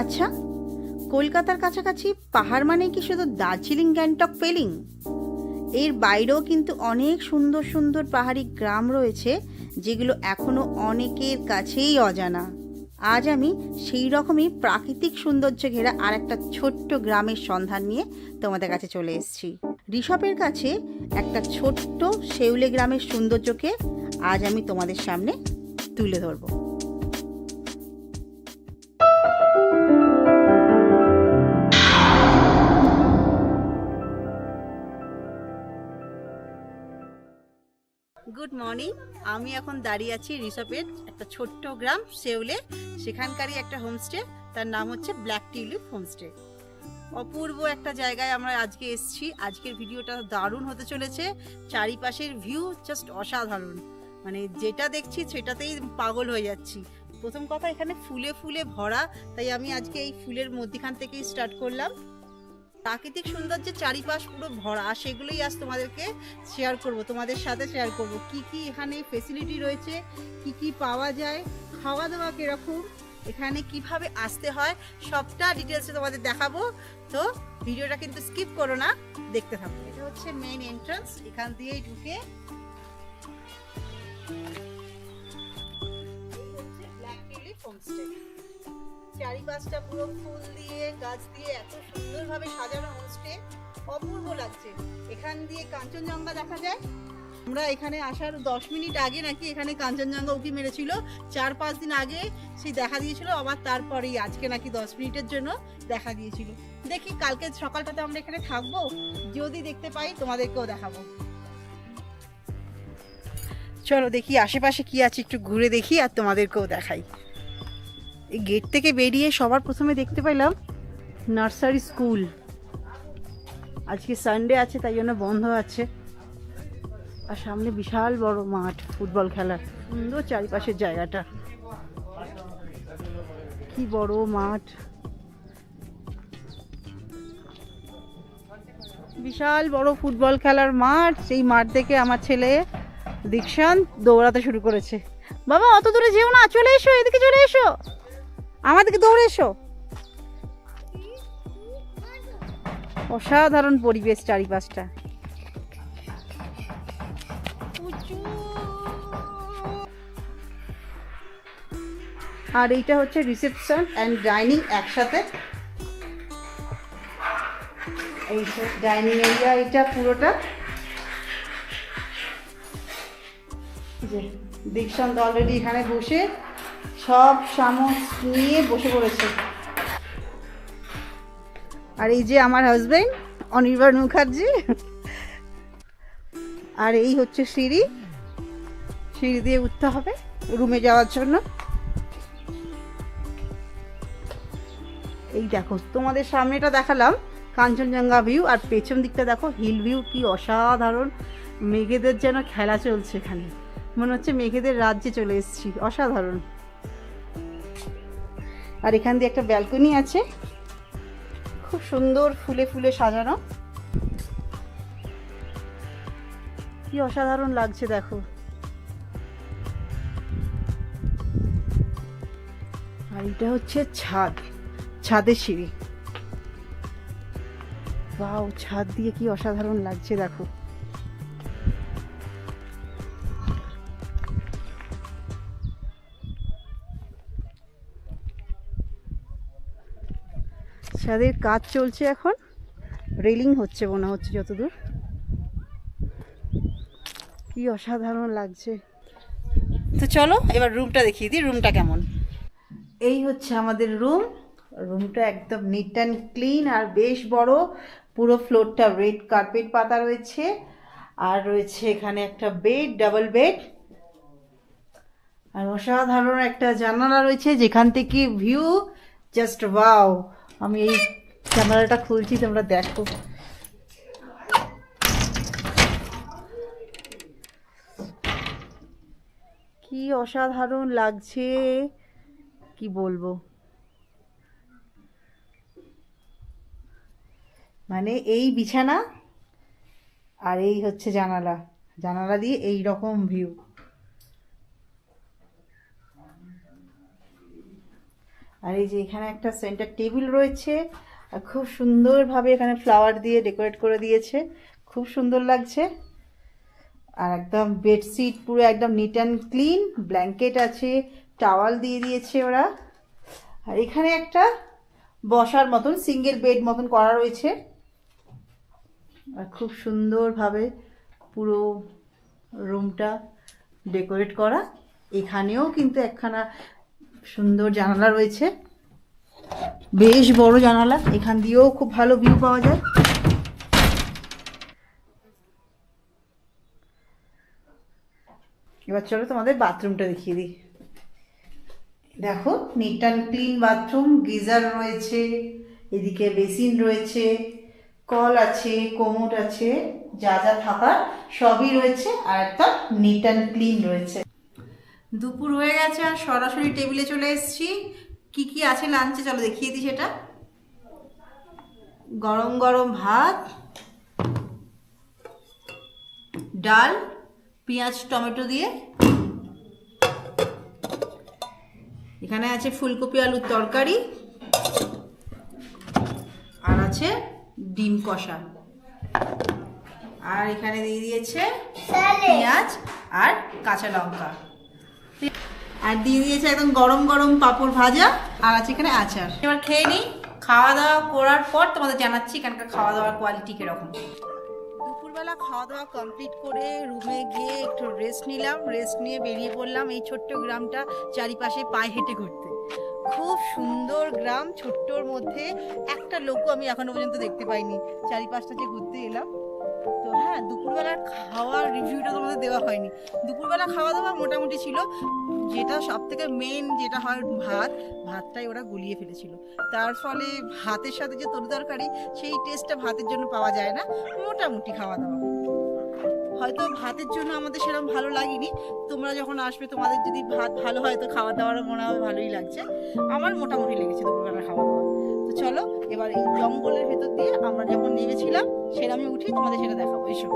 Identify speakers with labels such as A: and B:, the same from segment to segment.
A: আচ্ছা কলকাতার কাছাকাছি পাহাড় মানে কি শুধু দার্জিলিং, গ্যাংটক ফেলিং এর বাইরেও কিন্তু অনেক সুন্দর সুন্দর পাহাড়ি গ্রাম রয়েছে, যেগুলো এখনও অনেকের কাছেই অজানা। আজ আমি সেই রকমই প্রাকৃতিক সৌন্দর্য ঘেরা আর একটা ছোট্ট গ্রামের সন্ধান নিয়ে তোমাদের কাছে চলে এসেছি। ঋষভের কাছে একটা ছোট্ট শেউলে গ্রামের সৌন্দর্যকে আজ আমি তোমাদের সামনে তুলে ধরবো। মর্নিং। আমি এখন দাঁড়িয়ে আছি ঋষভের একটা ছোট্ট গ্রাম শেউলে সেখানকারই একটা হোমস্টে। তার নাম হচ্ছে ব্ল্যাক টিউলিপ হোমস্টে। অপূর্ব একটা জায়গায় আমরা আজকে এসেছি। আজকের ভিডিওটা দারুণ হতে চলেছে। চারিপাশের ভিউ জাস্ট অসাধারণ। মানে যেটা দেখছি সেটাতেই পাগল হয়ে যাচ্ছি। প্রথম কথা এখানে ফুলে ফুলে ভরা। তাই আমি আজকে এই ফুলের মধ্যখান থেকেই স্টার্ট করলাম। প্রাকৃতিক সৌন্দর্যের চারিপাশ পুরো ভরা সেগুলোই আজ তোমাদেরকে শেয়ার করব, তোমাদের সাথে শেয়ার করব। কি কি এখানে ফেসিলিটি রয়েছে, কি কি পাওয়া যায় খাওয়া দাওয়া কীরকম, এখানে কীভাবে আসতে হয়, সবটা ডিটেলসে তোমাদের দেখাবো। তো ভিডিওটা কিন্তু স্কিপ করো না, দেখতে থাকো। এটা হচ্ছে মেইন এন্ট্রান্স এখান দিয়েই ঢুকে চারিপাশটা পুরো ফুল দিয়ে, গাছ দিয়ে এত সুন্দরভাবে সাজানো হোমস্টে অপূর্ব লাগছে। এখান দিয়ে কাঞ্চনজঙ্ঘা দেখা যায়। আমরা এখানে আসার দশ মিনিট আগে নাকি এখানে কাঞ্চনজঙ্ঘা উঁকি মেরেছিল। চার পাঁচ দিন আগে সেই দেখা দিয়েছিল, আবার তারপরেই আজকে নাকি দশ মিনিটের জন্য দেখা দিয়েছিল। দেখি, কালকে সকালটাতে আমরা এখানে থাকব। যদি দেখতে পাই, তোমাদেরকেও দেখাবো। চলো দেখি, আশেপাশে কি আছে একটু ঘুরে দেখি আর তোমাদেরকেও দেখাই। গেট থেকে বেরিয়ে সবার প্রথমে দেখতে পেলাম নার্সারি স্কুল। আজকে সানডে আছে, তাই জন্য বন্ধ আছে। আর সামনে বিশাল বড় মাঠ, ফুটবল খেলার। সুন্দর চারিপাশের জায়গাটা। কি বড় মাঠ। বিশাল বড় ফুটবল খেলার মাঠ। সেই মাঠ থেকে আমার ছেলে দীক্ষান্ত দৌড়াতে শুরু করেছে। বাবা, অত দূরে যেও না, চলে এসো, এদিকে চলে এসো। আমাদেরকে দৌড়ে এসো। অসাধারণ পরিবেশ চারিপাশটা। আর এইটা হচ্ছে রিসেপশন অ্যান্ড ডাইনিং একসাথে। এই ডাইনিং এরিয়া এটা পুরোটা। দীক্ষান্ত অলরেডি এখানে বসে সব চামচ নিয়ে বসে পড়েছে। আর এই যে আমার হাজবেন্ড অনির্বাণ মুখার্জি। আর এই হচ্ছে সিঁড়ি। সিঁড়ি দিয়ে উঠতে হবে রুমে যাওয়ার জন্য। এই দেখো, তোমাদের সামনেটা দেখালাম, কাঞ্চনজঙ্ঘা ভিউ আর পেছন দিকটা দেখো হিল ভিউ কি অসাধারণ। মেঘেদের যেন খেলা চলছে এখানে। মনে হচ্ছে মেঘেদের রাজ্যে চলে এসেছি, অসাধারণ। আর এখান দিয়ে একটা ব্যালকনি আছে। খুব সুন্দর ফুলে ফুলে সাজানো। কি অসাধারণ লাগছে দেখো। আর এটা হচ্ছে ছাদ, ছাদের সিঁড়ি। বাও ছাদ দিয়ে কি অসাধারণ লাগছে দেখো। ছাদের কাজ চলছে এখন। রেলিং হচ্ছে মনে হচ্ছে যতদূর। কি অসাধারণ লাগছে। তো চলো, এবার রুমটা দেখিয়ে দিই, রুমটা কেমন। এই হচ্ছে আমাদের রুম। রুমটা একদম নিট অ্যান্ড ক্লিন আর বেশ বড়। পুরো ফ্লোরটা রেড কার্পেট পাতা রয়েছে। আর রয়েছে এখানে একটা বেড ডাবল বেড আর অসাধারণ একটা জানালা রয়েছে, যেখান থেকে ভিউ জাস্ট ওয়াও আমি এই ক্যামেরাটা খুলছি, তোমরা দেখো। কি অসাধারণ লাগছে। কি বলব? মানে এই বিছানা আর এই হচ্ছে জানালা। জানালা দিয়ে এই রকম ভিউ আর এই যে এখানে একটা সেন্টার টেবিল রয়েছে। আর খুব সুন্দরভাবে এখানে ফ্লাওয়ার দিয়ে ডেকোরেট করে দিয়েছে। খুব সুন্দর লাগছে। আর একদম বেডশিট পুরো একদম নিট অ্যান্ড ক্লিন ব্ল্যাঙ্কেট আছে টাওয়াল দিয়ে দিয়েছে ওরা। আর এখানে একটা বসার মতন সিঙ্গেল বেড মতন করা রয়েছে। আর খুব সুন্দরভাবে পুরো রুমটা ডেকোরেট করা। এখানেও কিন্তু একখানা সুন্দর জানালা রয়েছে। বেশ বড় জানালা, এখান দিয়েও খুব ভালো ভিউ পাওয়া যায়। এবার চলো তোমাদের বাথরুমটা দেখিয়ে দিই। দেখো neat and clean bathroom geyser রয়েছে, এদিকে বেসিন রয়েছে, কল আছে কোমোড আছে, যা যা থাকার সবই রয়েছে, আর একটা নিট অ্যান্ড ক্লিন রয়েছে। দুপুর হয়ে গেছে আর সরাসরি টেবিলে চলে এসেছি। কি কি আছে লাঞ্চে? চলো দেখিয়ে দিই সেটা। গরম গরম ভাত ডাল পেঁয়াজ টমেটো দিয়ে। এখানে আছে ফুলকপি আলুর তরকারি। আর আছে ডিম কষা। আর এখানে দিয়ে দিয়েছে পেঁয়াজ আর কাঁচা লঙ্কা। আর দিয়ে দিয়েছে একদম গরম গরম পাঁপড় ভাজা আর আছে এখানে আচার। এবার খেয়ে নিই। খাওয়া দাওয়া করার পর তোমাদের জানাচ্ছি এখানকার খাওয়া দাওয়ার কোয়ালিটি কীরকম। দুপুরবেলা খাওয়া দাওয়া কমপ্লিট করে রুমে গিয়ে একটু রেস্ট নিলাম। রেস্ট নিয়ে বেরিয়ে পড়লাম এই ছোট্ট গ্রামটা চারিপাশে পায়ে হেঁটে ঘুরতে। খুব সুন্দর গ্রাম, ছোট্টর মধ্যে একটা লোকও আমি এখনও পর্যন্ত দেখতে পাইনি। চারিপাশটা যে ঘুরতে এলাম। তো হ্যাঁ দুপুরবেলার খাওয়ার রিভিউটা তোমাদের দেওয়া হয়নি। দুপুরবেলা খাওয়া দাওয়া মোটামুটি ছিল। যেটা সব থেকে মেন যেটা হয় ভাত, ভাতটাই ওরা গুলিয়ে ফেলেছিল। তার ফলে ভাতের সাথে যে তরি তরকারি, সেই টেস্টটা ভাতের জন্য পাওয়া যায় না। মোটামুটি খাওয়া দাওয়া। হয়তো ভাতের জন্য আমাদের সেরকম ভালো লাগেনি। তোমরা যখন আসবে, তোমাদের যদি ভাত ভালো হয়, তো খাওয়া দাওয়ারও মনে হবে ভালোই লাগছে। আমার মোটামুটি লেগেছে দুপুরবেলা খাওয়া দাওয়া। তো চলো, এবার এই জঙ্গলের ভেতর দিয়ে আমরা যখন নেমেছিলাম সেরামে উঠি তোমাদের সেটা দেখাবো, এসো।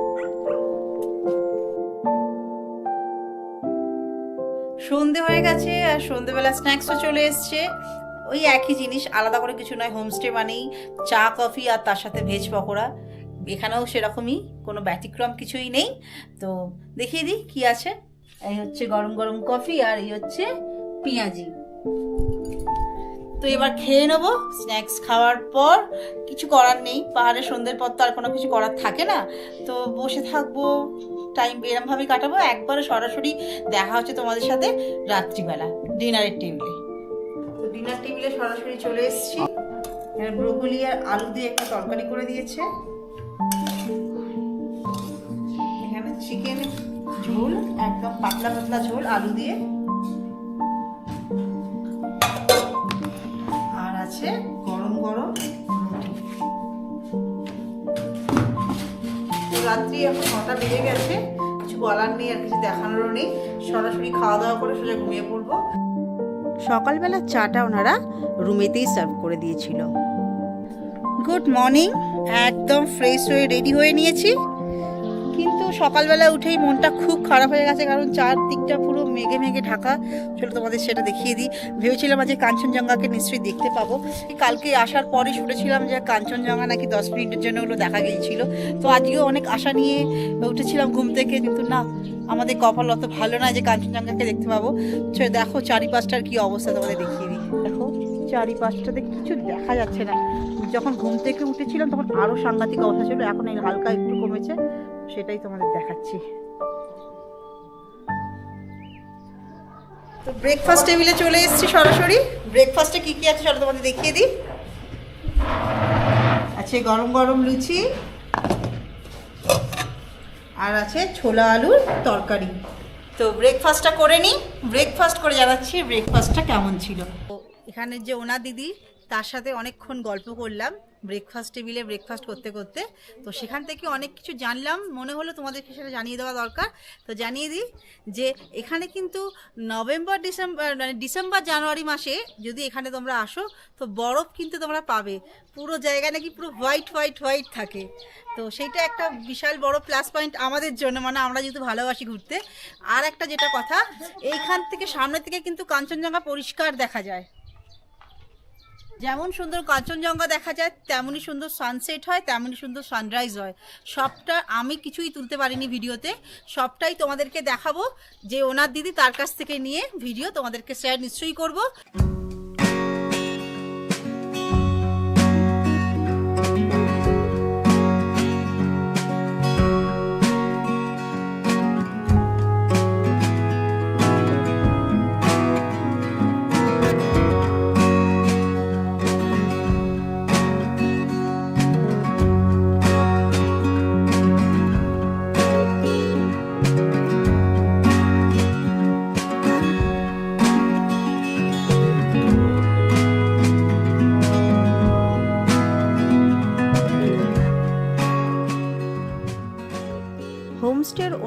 A: সন্ধে হয়ে গেছে, আর সন্ধেবেলা স্ন্যাক্সও চলে এসছে। ওই একই জিনিস, আলাদা করে কিছু নয় হোমস্টে মানেই চা কফি আর তার সাথে ভেজ পকোড়া। এখানেও সেরকমই, কোনো ব্যতিক্রম কিছুই নেই। তো দেখিয়ে দিই কি আছে। এই হচ্ছে গরম গরম কফি আর এই হচ্ছে পেঁয়াজি। তো এবার খেয়ে নেব। স্ন্যাক্স খাওয়ার পর কিছু করার নেই। পাহাড়ে সন্ধ্যের পর তো আর কোনো কিছু করার থাকে না। তো বসে থাকব টাইম এরমভাবেই কাটাবো। একবারে সরাসরি দেখা হচ্ছে তোমাদের সাথে রাত্রিবেলা ডিনারের টেবিলে তো ডিনার টেবিলে সরাসরি চলে এসেছি। ব্রোকলি আর আলু দিয়ে একটা তরকারি করে দিয়েছে। এখানে চিকেন ঝোল, একদম পাতলা পাতলা ঝোল আলু দিয়ে। রাত্রি এখন নটা বেজে গেছে, কিছু বলার নেই আর কিছু দেখানোরও নেই। সরাসরি খাওয়া দাওয়া করে সোজা ঘুমিয়ে পড়ব। সকালবেলা চাটা ওনারা রুমেতেই সার্ভ করে দিয়েছিল। গুড মর্নিং, একদম ফ্রেশ হয়ে রেডি হয়ে নিয়েছি। কিন্তু সকালবেলা উঠেই মনটা খুব খারাপ হয়ে গেছে, কারণ চারদিকটা পুরো মেঘে মেঘে ঢাকা। চলো তোমাদের সেটা দেখিয়ে দিই। ভেবেছিলাম আজকে কাঞ্চনজঙ্ঘাকে নিশ্চয়ই দেখতে পাবো। কালকে আসার পরে শুনেছিলাম যে কাঞ্চনজঙ্ঘা নাকি দশ মিনিটের জন্য ওগুলো দেখা গিয়েছিল। তো আজকেও অনেক আশা নিয়ে উঠেছিলাম ঘুম থেকে, কিন্তু না, আমাদের কপাল অত ভালো না যে কাঞ্চনজঙ্ঘাকে দেখতে পাবো। দেখো চারিপাশটার কি অবস্থা তোমাদের দেখিয়ে দিই। দেখো চারিপাশটাতে কিছু দেখা যাচ্ছে না। যখন ঘুম থেকে উঠেছিলাম তখন আরও সাংঘাতিক অবস্থা ছিল, এখন এই হালকা একটু কমেছে। সেটাই তোমাদের দেখাচ্ছি। তো ব্রেকফাস্ট টেবিলে চলে এসেছি সরাসরি। ব্রেকফাস্টে কি কি আছে চলো তোমাদের দেখিয়ে দিই। আছে গরম গরম লুচি। আর আছে ছোলা আলুর তরকারি। তো ব্রেকফাস্টটা করে নিই। ব্রেকফাস্ট করে জানাচ্ছি ব্রেকফাস্টটা কেমন ছিল। তো এখানের যে ওনা দিদি, তার সাথে অনেকক্ষণ গল্প করলাম। ব্রেকফাস্ট টেবিলে ব্রেকফাস্ট করতে করতে। তো সেখান থেকে অনেক কিছু জানলাম। মনে হলো তোমাদেরকে সেটা জানিয়ে দেওয়া দরকার। তো জানিয়ে দিই যে এখানে কিন্তু নভেম্বর, ডিসেম্বর মানে ডিসেম্বর, জানুয়ারি মাসে যদি এখানে তোমরা আসো, তো বরফ কিন্তু তোমরা পাবে। পুরো জায়গা নাকি পুরো হোয়াইট হোয়াইট হোয়াইট থাকে। তো সেইটা একটা বিশাল বড় প্লাস পয়েন্ট আমাদের জন্য মানে আমরা যেহেতু ভালোবাসি ঘুরতে। আর একটা যেটা কথা, এইখান থেকে সামনে থেকে কিন্তু কাঞ্চনজঙ্ঘা পরিষ্কার দেখা যায়। যেমন সুন্দর কাঞ্চনজঙ্ঘা দেখা যায়, তেমনই সুন্দর সানসেট হয়, তেমনই সুন্দর সানরাইজ হয়। সবটা আমি কিছুই তুলতে পারিনি ভিডিওতে। সবটাই তোমাদেরকে দেখাবো। যে ওনার দিদি তার কাছ থেকে নিয়ে ভিডিও তোমাদেরকে শেয়ার নিশ্চয়ই করব।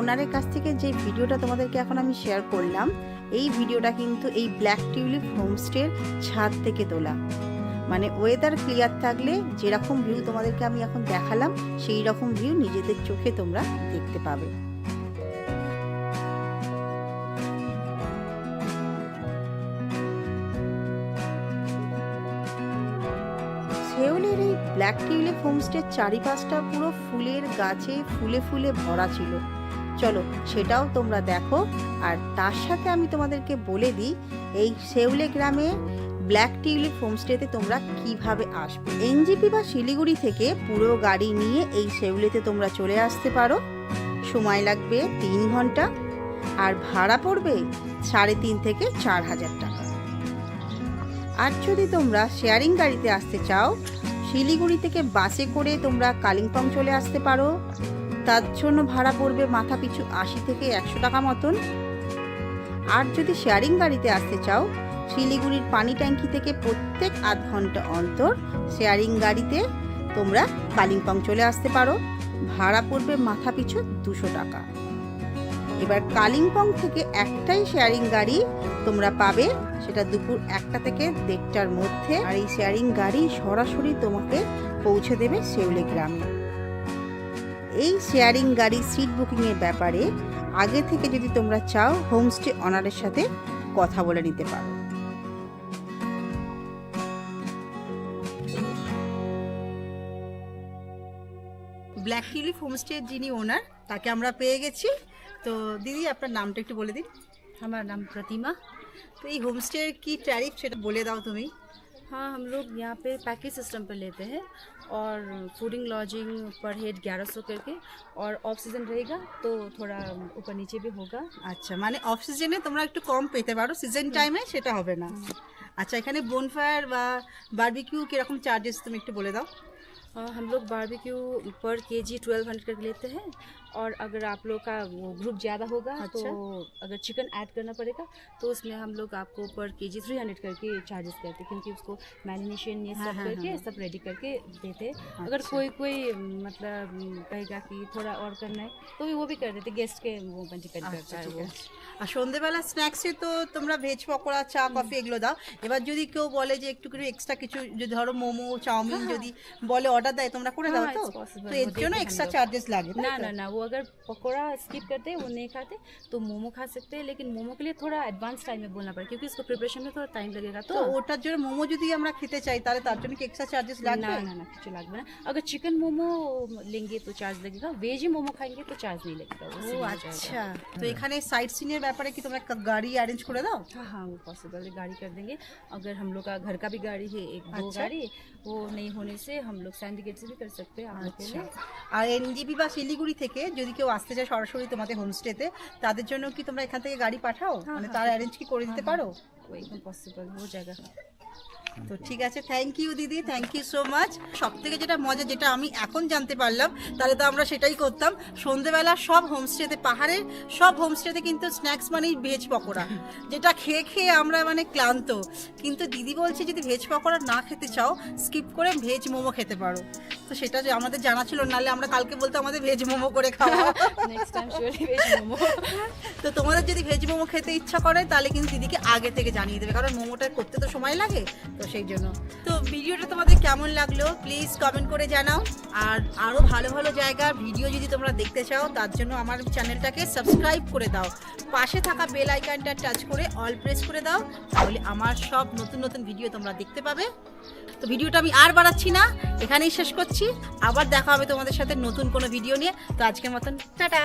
A: ওনারের কাছ থেকে যে ভিডিওটা তোমাদেরকে এখন আমি শেয়ার করলাম, এই ভিডিওটা কিন্তু এই ব্ল্যাক টিউলিপ হোমস্টের ছাদ থেকে তোলা। মানে ওয়েদার ক্লিয়ার থাকলে যেরকম ভিউ তোমাদেরকে আমি এখন দেখালাম সেই রকম ভিউ নিজেদের চোখে তোমরা দেখতে পাবে। সেওলের এই ব্ল্যাক টিউলিপ হোমস্টের চারিপাশটা পুরো ফুলের গাছে ফুলে ফুলে ভরা ছিল। চলো সেটাও তোমরা দেখো। আর তার সাথে আমি তোমাদেরকে বলে দিই, এই সেউলে গ্রামে ব্ল্যাক টিউলিপ হোমস্টেতে তোমরা কীভাবে আসবে? এনজিপি বা শিলিগুড়ি থেকে পুরো গাড়ি নিয়ে এই সেউলেতে তোমরা চলে আসতে পারো। সময় লাগবে তিন ঘণ্টা। আর ভাড়া পড়বে সাড়ে তিন থেকে চার হাজার টাকা। আর যদি তোমরা শেয়ারিং গাড়িতে আসতে চাও, শিলিগুড়ি থেকে বাসে করে তোমরা কালিম্পং চলে আসতে পারো। তার জন্য ভাড়া পড়বে মাথা পিছু আশি থেকে একশো টাকা মতন। আর যদি শেয়ারিং গাড়িতে আসতে চাও, শিলিগুড়ির পানি ট্যাঙ্কি থেকে প্রত্যেক আধ ঘণ্টা অন্তর শেয়ারিং গাড়িতে তোমরা কালিম্পং চলে আসতে পারো। ভাড়া পড়বে মাথা পিছু দুশো টাকা। এবার কালিম্পং থেকে একটাই শেয়ারিং গাড়ি তোমরা পাবে, সেটা দুপুর একটা থেকে দেড়টার মধ্যে। আর এই শেয়ারিং গাড়ি সরাসরি তোমাকে পৌঁছে দেবে শেউলে গ্রামে। এই শেয়ারিং গাড়ি সিট বুকিংয়ের ব্যাপারে আগে থেকে যদি তোমরা চাও হোমস্টে অনারের সাথে কথা বলে নিতে পারো। ব্ল্যাক টিউলিপ হোমস্টের যিনি ওনার তাকে আমরা পেয়ে গেছি। তো দিদি আপনার নামটা একটু বলে দিন।
B: আমার নাম প্রতিমা।
A: তো এই হোমস্টের কি ট্যারিফ সেটা বলে দাও তুমি।
B: हाँ हम लोग यहाँ पे पैकेज सिस्टम पर लेते हैं और फूडिंग लॉजिंग पर हेड ग्यारह सौ करके और ऑफ सीजन रहेगा तो थोड़ा ऊपर नीचे भी होगा
A: আচ্ছা মানে অফ সিজনে তোমরা একটু কম পেতে পারো সিজন টাইমে সেটা হবে না আচ্ছা এখানে বোনফায়ার বা বারবিকিউ কিরকম চার্জেস তুমি একটু বলে দাও
B: अ, हम लोग बारबेक्यू पर के जी ट्वेल्व हंड्रेड करके लेते हैं और अगर आप लोग का वो ग्रुप ज़्यादा होगा
A: अच्छा।
B: तो अगर चिकन ऐड करना पड़ेगा तो उसमें हम लोग आपको per K G three hundred करके चार्जेस करते हैं क्योंकि उसको मैरिनेशन ये
A: हाँ,
B: सब
A: हाँ,
B: करके
A: हाँ।
B: सब रेडी करके देते हैं अगर
A: अच्छा।
B: कोई कोई मतलब कहेगा कि थोड़ा और करना है तो भी वो भी कर देते गेस्ट के वो पर डिपेंड करता
A: আচ্ছা
B: है
A: ঠিক
B: वो
A: আছে আর সন্ধেবেলা স্ন্যাক্সে তো তোমরা ভেজ পকোড়া চা কফি এগুলো দাও এবার যদি কেউ বলে যে একটু করে এক্সট্রা কিছু যদি ধরো মোমো চাউমিন
B: হ্যাঁ।
A: যদি বলে অর্ডার দেয় তোমরা করে দাও
B: हाँ,
A: তো
B: it's possible,
A: তো
B: वो
A: এর জন্য
B: देते हैं
A: এক্সট্রা
B: हम लोग।
A: চার্জেস লাগে তাই
B: ना
A: তো?
B: वो अगर पकौड़ा स्किप करते वो नहीं खाते तो मोमो खा सकते हैं लेकिन मोमो के लिए थोड़ा एडवांस टाइम में बोलना पड़ेगा क्योंकि इसको प्रिपरेशन में थोड़ा टाइम लगेगा तो।
A: ওটার जो मोमो जो আমরা খেতে চাই তাহলে তার জন্য
B: ना এক্সট্রা চার্जेस अगर चिकन मोमो लेंगे तो चार्ज लगेगा वेज ही मोमो खाएँगे तो चार्ज नहीं लगेगा वो
A: अच्छा। तो এখানে সাইট सीन এর ব্যাপারে কি তোমরা গাড়ি অ্যারেঞ্জ করে দাও
B: हाँ वो पॉसिबल है गाड़ी कर देंगे। अगर हम लोग का घर का भी गाड़ी है एक दो गाड़ी वो नहीं होने से हम लोग सैंडिकेट से भी कर सकते हैं
A: আর এনজিবি सिलीगुड़ी थे के? যদি কেউ আসতে চায় সরাসরি তোমাদের হোমস্টেতে তাদের জন্য কি তোমরা এখান থেকে গাড়ি পাঠাও?
B: হ্যাঁ,
A: মানে
B: হ্যাঁ।
A: তার অ্যারেঞ্জ কি করে দিতে পারো?
B: হ্যাঁ, একদম পসিবল ও জায়গা।
A: তো ঠিক আছে থ্যাংক ইউ দিদি থ্যাংক ইউ সো মাচ সব থেকে যেটা মজা যেটা আমি এখন জানতে পারলাম তাহলে তো আমরা সেটাই করতাম। সন্ধেবেলা সব হোমস্টেতে পাহাড়ের সব হোমস্টেতে কিন্তু স্ন্যাক্স মানেই ভেজ পকোড়া যেটা খেয়ে খেয়ে আমরা মানে ক্লান্ত। কিন্তু দিদি বলছে যদি ভেজ পকোড়া না খেতে চাও স্কিপ করে ভেজ মোমো খেতে পারো। তো সেটা যে আমাদের জানা ছিল নাহলে আমরা কালকে বলতে আমাদের ভেজ মোমো করে খাওয়া। তো তোমাদের যদি ভেজ মোমো খেতে ইচ্ছা করে তাহলে কিন্তু দিদিকে আগে থেকে জানিয়ে দেবে কারণ মোমোটা করতে তো সময় লাগে তো সেই জন্য। তো ভিডিওটা তোমাদের কেমন লাগল প্লিজ কমেন্ট করে জানাও। আর আরও ভালো ভালো জায়গার ভিডিও যদি তোমরা দেখতে চাও তার জন্য আমার চ্যানেলটাকে সাবস্ক্রাইব করে দাও। পাশে থাকা বেল আইকনটা টাচ করে অল প্রেস করে দাও, তাহলে আমার সব নতুন নতুন ভিডিও তোমরা দেখতে পাবে। তো ভিডিওটা আমি আর বাড়াচ্ছি না, এখানেই শেষ করছি। আবার দেখা হবে তোমাদের সাথে নতুন কোনো ভিডিও নিয়ে। তো আজকের মতন, টাটা!